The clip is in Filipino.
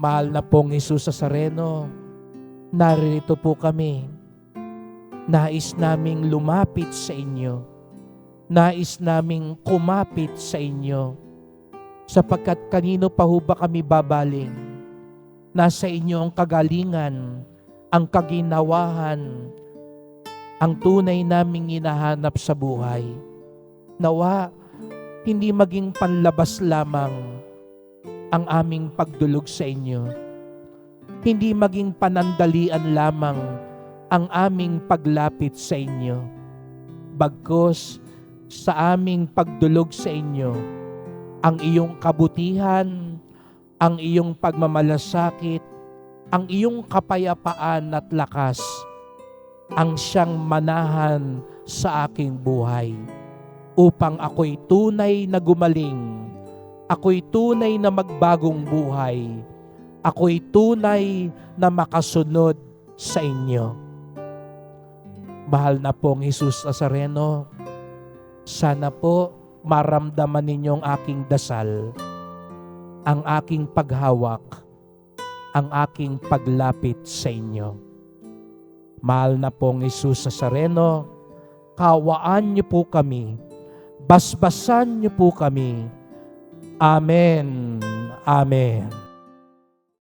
Mahal na pong Jesus sa Sareno, narito po kami. Nais naming lumapit sa inyo. Nais naming kumapit sa inyo. Sapagkat kanino pa ho ba kami babaling? Nasa inyo ang kagalingan, ang kaginawahan, ang tunay naming hinahanap sa buhay. Nawa, hindi maging panlabas lamang ang aming pagdulog sa inyo. Hindi maging panandalian lamang ang aming paglapit sa inyo. Bagkos sa aming pagdulog sa inyo, ang iyong kabutihan, ang iyong pagmamalasakit, ang iyong kapayapaan at lakas, ang siyang manahan sa aking buhay upang ako'y tunay na gumaling Ako'y tunay na magbagong buhay. Ako'y tunay na makasunod sa inyo. Mahal na pong Jesus Nazareno, sana po maramdaman ninyong aking dasal, ang aking paghawak, ang aking paglapit sa inyo. Mahal na pong Jesus Nazareno, kawaan niyo po kami, basbasan niyo po kami, Amen. Amen.